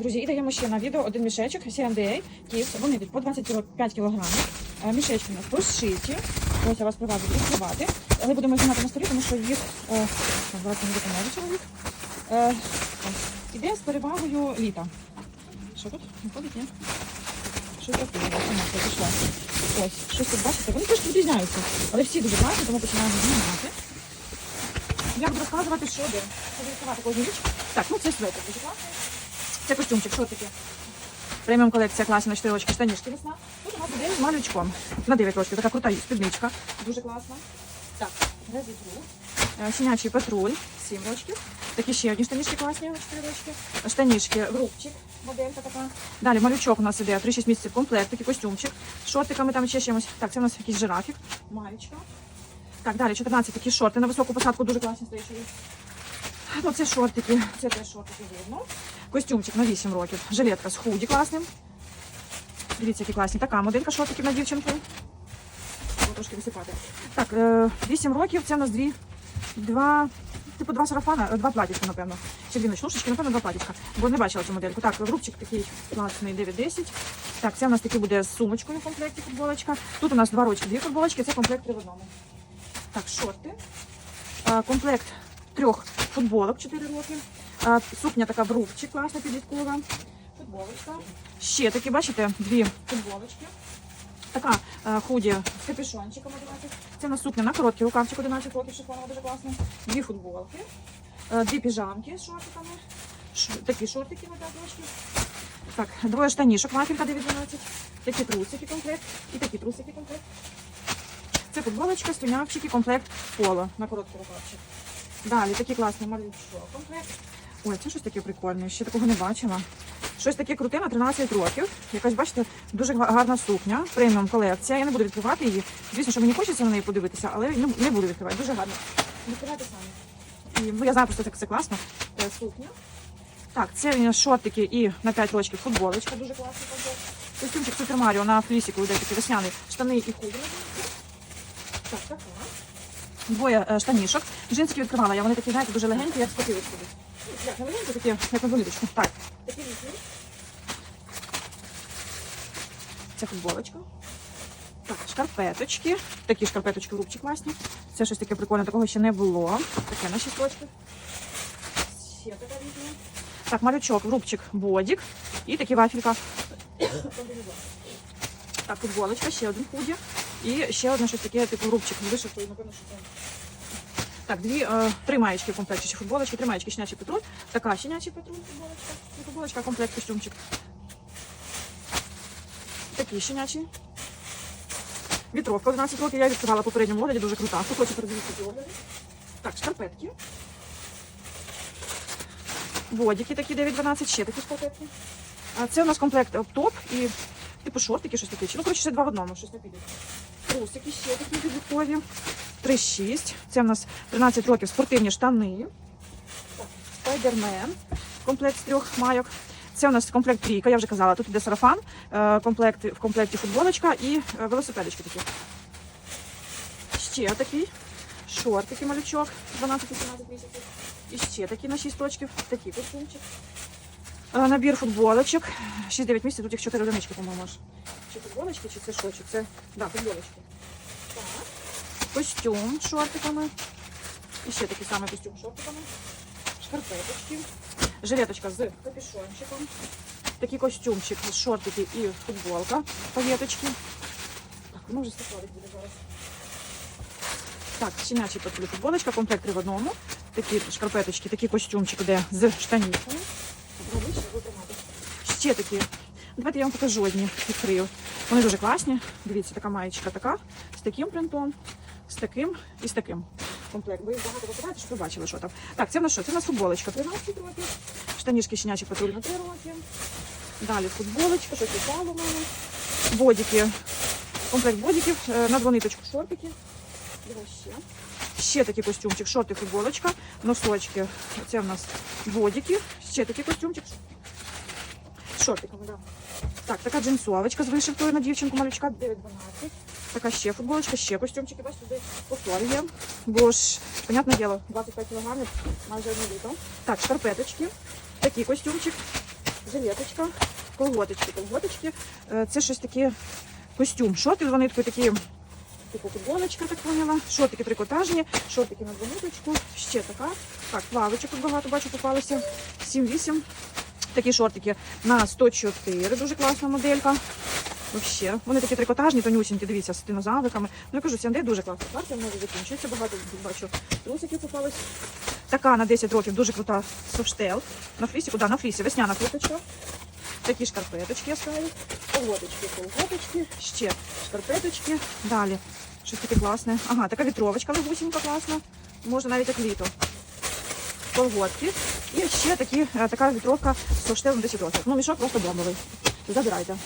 Друзі, і даємо ще на відео один мішечок C&A Kids. Вони йдуть по 25 кг. Мішечки у нас розшиті. Ось я вас приважу відкривати. Але будемо знімати на столі, тому що їх е, зараз мені допоможе чоловік. Е. Іде з перевагою літа. Що тут? Виходить, ні? Щось таке, пішла. Ось, щось тут бачите, вони теж відрізняються. Але всі дуже класні, тому починаємо знімати. Я буду розказувати, що де. Буду відкривати кожну річ. Так, ну це светр дуже класний. Це костюмчик, що таке? Преміум колекція класна на 4 рочки, штанішки весна. Тут у нас з малючком. На 9 років. Така крута спідничка. Дуже класна. Так, резитру. Сінячий патруль, 7 рочків. Такі ще одні штанішки класні на 4 рочки. Штанішки, грубчик, моделька така. Далі малючок у нас іде 3-6 місяців комплект, такий костюмчик. Шортиками там ще чимось. Так, це у нас якийсь жирафік. Маєчка. Так, далі 14 такі шорти на високу посадку, дуже класні стоячі. Ну, це шортики, це теж шортики видно. Костюмчик на 8 років. Жилетка з худі класним. Дивіться, які класні. Така моделька шортиків на дівчинку. Трошки висипати. Так, е, 8 років це у нас дві, два, типу два сарафана, е, два платічка, напевно. Чи дві напевно, два платічка. Бо не бачила цю модельку. Так, рубчик такий класний 9-10. Так, це у нас такий буде з сумочкою в комплекті футболочка. Тут у нас два рочки, дві футболочки, це комплект три в одному. Так, шорти. Е, Комплект трьох футболок 4 роки. Сукня така в рубчі, класна підліткова. Футболочка. Ще такі, бачите, дві футболочки. Така е, худі з капюшончиком 11. Це на сукня на короткий рукавчик 11 років, шифонова дуже класно. Дві футболки, е, дві піжамки з шортиками. Такі шортики на 5 років. Так, двоє штанішок, вафелька 9-12. Такі трусики комплект і такі трусики комплект. Це футболочка, стунявчики, комплект поло на короткий рукавчик. Далі такий класний малючок комплект. Ой, це щось таке прикольне, ще такого не бачила. Щось таке круте на 13 років. Якась, бачите, дуже гарна сукня, преміум колекція. Я не буду відкривати її. Звісно, що мені хочеться на неї подивитися, але не, не буду відкривати. Дуже гарно. Відкривайте самі. І, ну, я знаю, просто так це класно. Е, Сукня. Так, це у нас шортики і на 5 років футболочка, дуже класний комплект. Костюмчик Супер Маріо на флісіку йде такий весняний. Штани і худі. Так, така. Двоє е, штанішок. Джинсики відкривала я. Вони такі, знаєте, дуже легенькі, як спотили собі. Як легенькі, такі, як на. Так. Такі. Це футболочка. Так, шкарпеточки. Такі шкарпеточки в рубчі класні. Це щось таке прикольне, такого ще не було. Таке на шісточки. Ще така різна. Так, малючок, рубчик, бодік. І такі вафелька. Так, футболочка, ще один худі. І ще одне щось таке, типу рубчик. Вишитий, напевно, що це. Так, дві, е, три маєчки в комплекті, чи футболочки, три маєчки, щенячий патруль. Така щенячий патруль, футболочка. І футболочка, комплект, костюмчик. Такий щенячий. Вітровка 11 років, я відкривала в попередньому огляді, дуже крута. Хто хоче передивитися ці огляди. Так, шкарпетки. Водики такі 9-12, ще такі шкарпетки. А це у нас комплект е, топ і типу шортики, щось таке. Ну, коротше, це два в одному, щось не піде. Трусики ще такі підліткові. 3-6. Це у нас 13 років спортивні штани. Спайдермен. Комплект з трьох майок. Це у нас комплект трійка, я вже казала. Тут іде сарафан, е, комплект, в комплекті футболочка і е, велосипедочки такі. Ще такий. Шортики малючок 12-18 місяців. І ще такі на 6 років. Такий костюмчик. Е, Набір футболочок. 6-9 місяців, тут їх 4 одинички, по-моєму. Чи футболочки, чи це що? Чи це? Да, футболочки. Так. Костюм з шортиками. І ще такий самий костюм з шортиками. Шкарпеточки. Жилеточка з капюшончиком. Такий костюмчик, шортики і футболка. Паєточки. Так, воно вже складить буде зараз. Так, щенячий патруль футболочка, комплект три в одному. Такі шкарпеточки, такий костюмчик, де з штанівками. Ще такі. Давайте я вам покажу одні, відкрию. Вони дуже класні. Дивіться, така маєчка така, з таким принтом, з таким і з таким. Комплект. Ви їх багато покупаєте, щоб ви бачили, що там. Так, це в нас що? Це в нас футболочка 13 років. Штанішки щенячий патруль на 3 роки. Далі футболочка, щось в мене. Бодіки. Комплект бодіків е, на двониточку шортики. Ще. Ще такий костюмчик, шорти, футболочка, носочки. Це в нас бодіки. Ще такий костюмчик. З шортиками, да. Так, така джинсовочка з вишивкою на дівчинку малючка 9-12. Така ще футболочка, ще костюмчики, бачите, туди повтор є. Бо ж, понятне діло, 25 кг, майже одне літо. Так, шкарпеточки. Такий костюмчик. жилеточка, колготочки, колготочки. Е, Це щось таке костюм. Шорти, вони такі, типу футболочка, так поняла. Шортики трикотажні, шортики на двониточку. Ще така. Так, плавочок тут багато бачу попалося. 7-8. Такі шортики на 104. Дуже класна моделька. Вообще. Вони такі трикотажні, тонюсінькі, дивіться, з динозавриками. Ну я кажу, Сянде дуже класно. Партія в мене закінчується, багато бачу трусиків попалось. Така на 10 років дуже крута софштел. На флісі, куди? На флісі, весняна курточка. Такі шкарпеточки я ставлю. Колготочки, колготочки, ще шкарпеточки. Далі. Щось таке класне. Ага, така вітровочка легусінька класна. Можна навіть як літо. Колготки. І ще такі, е, така вітровка з 10 років. Ну, мішок просто бомбовий. Забирайте.